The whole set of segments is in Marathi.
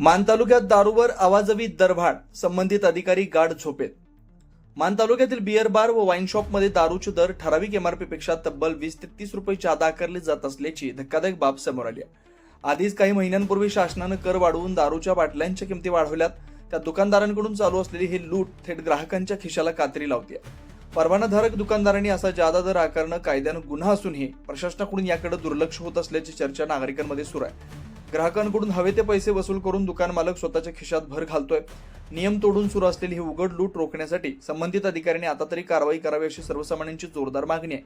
मान तालुक्यात दारूवर आवाजवी दरभाड संबंधित अधिकारी गाढ झोपेत. मान तालुक्यातील बिअर बार व वाईन शॉपमध्ये दारूचे दर ठराविक एमआरपी पेक्षा तब्बल वीस ते तीस रुपये जादा आकारले जात असल्याची धक्कादायक बाब समोर आली आहे. आधीच काही महिन्यांपूर्वी शासनानं कर वाढवून दारूच्या बाटल्यांच्या किमती वाढवल्यात. त्या दुकानदारांकडून चालू असलेली ही लूट थेट ग्राहकांच्या खिशाला कात्री लावते परवानाधारक दुकानदारांनी असा जादा दर आकारणं कायद्यानं गुन्हा असूनही प्रशासनाकडून याकडे दुर्लक्ष होत असल्याची चर्चा नागरिकांमध्ये सुरू आहे. ग्राहकांकडून हवे ते पैसे वसूल करून दुकान मालक स्वतःच्या खिशात भर घालतोय. नियम तोडून सुरू असलेली ही उघड लूट रोखण्यासाठी संबंधित अधिकाऱ्यांनी आता तरी कारवाई करावी अशी सर्वसामान्यांची जोरदार मागणी आहे.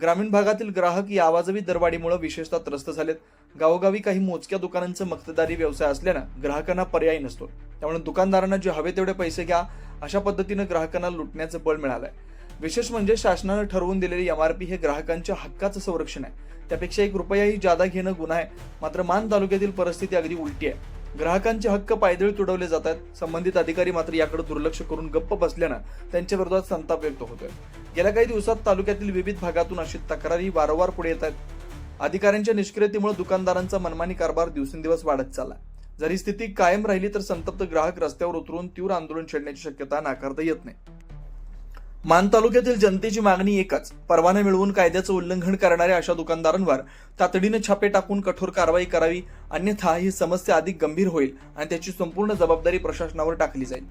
ग्रामीण भागातील ग्राहक या आवाजवी दरवाढीमुळे विशेषतः त्रस्त झालेत. गावोगावी काही मोजक्या दुकानांचं मक्तदारी व्यवसाय असल्यानं ग्राहकांना पर्याय नसतो. त्यामुळे दुकानदारांना जे हवे तेवढे पैसे घ्या अशा पद्धतीनं ग्राहकांना लुटण्याचं बळ मिळालंय. विशेष म्हणजे शासनानं ठरवून दिलेली एमआरपी हे ग्राहकांच्या हक्काचं संरक्षण आहे. त्यापेक्षा एक रुपयाही जादा घेणं गुन्हा आहे. मात्र मान तालुक्यातील परिस्थिती अगदी उलटी आहे. ग्राहकांचे हक्क पायदळी तुडवले जात आहेत. संबंधित अधिकारी मात्र याकडे दुर्लक्ष करून गप्प बसल्यानं त्यांच्या विरोधात संताप व्यक्त होतोय. गेल्या काही दिवसात तालुक्यातील विविध भागातून अशी तक्रारी वारंवार पुढे येत आहेत. अधिकाऱ्यांच्या निष्क्रियतेमुळे दुकानदारांचा मनमानी कारभार दिवसेंदिवस वाढत चालला जर ही स्थिती कायम राहिली तर संतप्त ग्राहक रस्त्यावर उतरून तीव्र आंदोलन छेडण्याची शक्यता नाकारता येत नाही. मान तालुक्यातील जनतेची मागणी एकच परवाना मिळवून कायद्याचं उल्लंघन करणाऱ्या अशा दुकानदारांवर तातडीने छापे टाकून कठोर कारवाई करावी अन्यथा ही समस्या अधिक गंभीर होईल आणि त्याची संपूर्ण जबाबदारी प्रशासनावर टाकली जाईल.